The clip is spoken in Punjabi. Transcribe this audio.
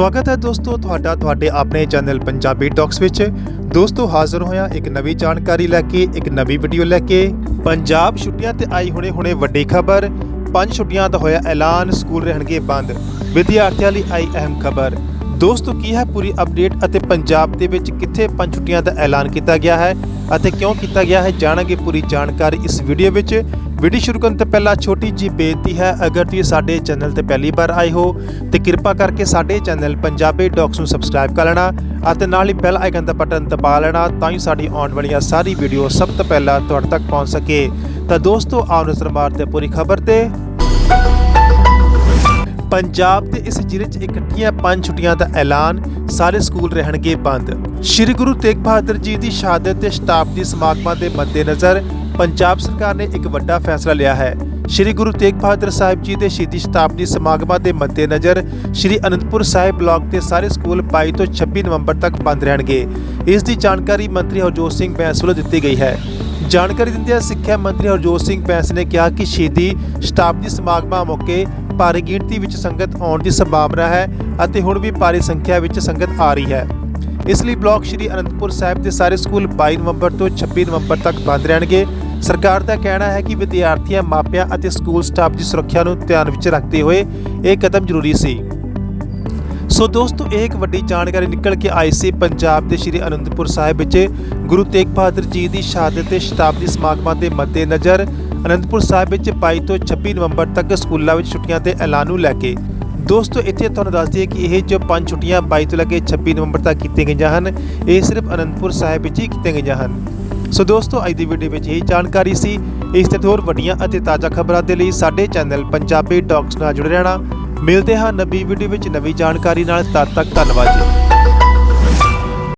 ਸਵਾਗਤ ਹੈ ਦੋਸਤੋ ਤੁਹਾਡਾ ਤੁਹਾਡੇ ਆਪਣੇ ਚੈਨਲ ਪੰਜਾਬੀ ਟਾਕਸ ਵਿੱਚ। ਦੋਸਤੋ ਹਾਜ਼ਰ ਹੋਇਆ ਇੱਕ ਨਵੀਂ ਜਾਣਕਾਰੀ ਲੈ ਕੇ, ਇੱਕ ਨਵੀਂ ਵੀਡੀਓ ਲੈ ਕੇ। ਪੰਜਾਬ ਛੁੱਟੀਆਂ ਤੇ ਆਈ ਹੁਣੇ ਹੁਣੇ ਵੱਡੀ ਖਬਰ। ਪੰਜ ਛੁੱਟੀਆਂ ਦਾ ਹੋਇਆ ਐਲਾਨ, ਸਕੂਲ ਰਹਿਣਗੇ ਬੰਦ। ਵਿਦਿਆਰਥੀਆਂ ਲਈ ਆਈ ਅਹਿਮ ਖਬਰ। ਦੋਸਤੋ ਕੀ ਹੈ ਪੂਰੀ ਅਪਡੇਟ ਅਤੇ ਪੰਜਾਬ ਦੇ ਵਿੱਚ ਕਿੱਥੇ ਪੰਜ ਛੁੱਟੀਆਂ ਦਾ ਐਲਾਨ ਕੀਤਾ ਗਿਆ ਹੈ ਅਤੇ ਕਿਉਂ ਕੀਤਾ ਗਿਆ ਹੈ, ਜਾਣਾਂਗੇ ਪੂਰੀ ਜਾਣਕਾਰੀ ਇਸ ਵੀਡੀਓ ਵਿੱਚ। ਵੀਡੀਓ ਸ਼ੁਰੂ ਕਰਨ ਤੋਂ ਪਹਿਲਾਂ ਛੋਟੀ ਜੀ ਬੇਨਤੀ ਹੈ, ਅਗਰ ਤੁਸੀਂ ਸਾਡੇ ਚੈਨਲ ਤੇ ਪਹਿਲੀ ਵਾਰ ਆਏ ਹੋ, ਤੇ ਕਿਰਪਾ ਕਰਕੇ ਸਾਡੇ ਚੈਨਲ ਪੰਜਾਬੀ ਡੌਕਸ ਨੂੰ ਸਬਸਕ੍ਰਾਈਬ ਕਰ ਲੈਣਾ ਅਤੇ ਨਾਲ ਹੀ ਬੈਲ ਆਈਕਨ ਦਾ ਬਟਨ ਦਬਾ ਲੈਣਾ ਤਾਂ ਹੀ ਸਾਡੀ ਆਉਣ ਵਾਲੀਆਂ ਸਾਰੀ ਵੀਡੀਓ ਸਭ ਤੋਂ ਪਹਿਲਾਂ ਤੁਹਾਡੇ ਤੱਕ ਪਹੁੰਚ ਸਕੇ। ਤਾਂ ਦੋਸਤੋ, ਆਓ ਨਜ਼ਰ ਮਾਰਦੇ ਹਾਂ ਪੂਰੀ ਖਬਰ ਤੇ। ਪੰਜਾਬ ਦੇ ਇਸ ਜ਼ਿਲ੍ਹੇ 'ਚ ਇਕੱਠੀਆਂ ਪੰਜ ਛੁੱਟੀਆਂ ਦਾ ਐਲਾਨ ਸਾਰੇ ਸਕੂਲ ਰਹਿਣਗੇ ਬੰਦ। ਸ਼੍ਰੀ ਗੁਰੂ ਤੇਗ ਬਹਾਦਰ ਜੀ ਦੀ ਸ਼ਹਾਦਤ ਤੇ ਸ਼ਤਾਬਦੀ ਸਮਾਗਮਾਂ ਦੇ ਮੱਦੇਨਜ਼ਰ ਪੰਜਾਬ ਸਰਕਾਰ ਨੇ ਇੱਕ ਵੱਡਾ ਫੈਸਲਾ ਲਿਆ ਹੈ। ਸ਼੍ਰੀ ਗੁਰੂ ਤੇਗ ਬਹਾਦਰ ਸਾਹਿਬ ਜੀ ਦੇ ਸ਼ਹੀਦੀ ਸ਼ਤਾਬਦੀ ਸਮਾਗਮਾਂ ਦੇ ਮੱਦੇਨਜ਼ਰ ਸ਼੍ਰੀ ਅਨੰਦਪੁਰ ਸਾਹਿਬ ਬਲਾਕ ਦੇ ਸਾਰੇ ਸਕੂਲ 22 ਤੋਂ 26 ਨਵੰਬਰ ਤੱਕ ਬੰਦ ਰਹਿਣਗੇ। ਇਸ ਦੀ ਜਾਣਕਾਰੀ ਮੰਤਰੀ ਹਰਜੋਤ ਸਿੰਘ ਬੈਂਸ ਵੱਲੋਂ ਦਿੱਤੀ ਗਈ ਹੈ। ਜਾਣਕਾਰੀ ਦਿੰਦਿਆਂ ਸਿੱਖਿਆ ਮੰਤਰੀ ਹਰਜੋਤ ਸਿੰਘ ਬੈਂਸ ਨੇ ਕਿਹਾ ਕਿ ਸ਼ਹੀਦੀ ਸ਼ਤਾਬਦੀ ਸਮਾਗਮਾਂ ਮੌਕੇ ਭਾਰੀ ਗਿਣਤੀ ਵਿੱਚ ਸੰਗਤ ਆਉਣ ਦੀ ਸੰਭਾਵਨਾ ਹੈ ਅਤੇ ਹੁਣ ਵੀ ਭਾਰੀ ਸੰਖਿਆ ਵਿੱਚ ਸੰਗਤ ਆ ਰਹੀ ਹੈ। ਇਸ ਲਈ ਬਲਾਕ ਸ਼੍ਰੀ ਅਨੰਦਪੁਰ ਸਾਹਿਬ ਦੇ ਸਾਰੇ ਸਕੂਲ 22 ਨਵੰਬਰ ਤੋਂ 26 ਨਵੰਬਰ ਤੱਕ ਬੰਦ ਰਹਿਣਗੇ। ਸਰਕਾਰ ਦਾ ਕਹਿਣਾ ਹੈ ਕਿ ਵਿਦਿਆਰਥੀਆਂ, ਮਾਪਿਆਂ ਅਤੇ ਸਕੂਲ ਸਟਾਫ ਦੀ ਸੁਰੱਖਿਆ ਨੂੰ ਧਿਆਨ ਵਿੱਚ ਰੱਖਦੇ ਹੋਏ ਇਹ ਕਦਮ ਜ਼ਰੂਰੀ ਸੀ। ਸੋ ਦੋਸਤੋ, ਇਹ ਇੱਕ ਵੱਡੀ ਜਾਣਕਾਰੀ ਨਿਕਲ ਕੇ ਆਈ ਸੀ ਪੰਜਾਬ ਦੇ ਸ਼੍ਰੀ ਅਨੰਦਪੁਰ ਸਾਹਿਬ ਵਿੱਚ। ਗੁਰੂ ਤੇਗ ਬਹਾਦਰ ਜੀ ਦੀ ਸ਼ਹਾਦਤ ਤੇ ਸ਼ਤਾਬਦੀ ਸਮਾਗਮਾਂ ਦੇ ਮੱਦੇਨਜ਼ਰ ਅਨੰਦਪੁਰ ਸਾਹਿਬ ਵਿੱਚ 22 ਤੋਂ 26 ਨਵੰਬਰ ਤੱਕ ਸਕੂਲਾਂ ਵਿੱਚ ਛੁੱਟੀਆਂ ਦੇ ਐਲਾਨ ਨੂੰ ਲੈ ਕੇ। ਦੋਸਤੋ, ਇੱਥੇ ਤੁਹਾਨੂੰ ਦੱਸ ਦਈਏ ਕਿ ਇਹ ਜੋ ਪੰਜ ਛੁੱਟੀਆਂ 22 ਤੋਂ ਲੈ ਕੇ 26 ਨਵੰਬਰ ਤੱਕ ਕੀਤੀਆਂ ਗਈਆਂ ਹਨ, ਇਹ ਸਿਰਫ ਅਨੰਦਪੁਰ ਸਾਹਿਬ ਵਿੱਚ ਹੀ ਕੀਤੀਆਂ ਗਈਆਂ ਹਨ। ਸੋ ਦੋਸਤੋ, ਅੱਜ ਦੀ ਵੀਡੀਓ ਵਿੱਚ ਇਹ ਜਾਣਕਾਰੀ ਸੀ। ਇਸ ਤੇ ਹੋਰ ਵੱਡੀਆਂ ਅਤੇ ਤਾਜ਼ਾ ਖਬਰਾਂ ਦੇ ਲਈ ਸਾਡੇ ਚੈਨਲ ਪੰਜਾਬੀ ਟਾਕਸ ਨਾਲ ਜੁੜੇ ਰਹਿਣਾ। ਮਿਲਦੇ ਹਾਂ ਨਵੀਂ ਵੀਡੀਓ ਵਿੱਚ ਨਵੀਂ ਜਾਣਕਾਰੀ ਨਾਲ। ਤਦ ਤੱਕ ਧੰਨਵਾਦ ਜੀ।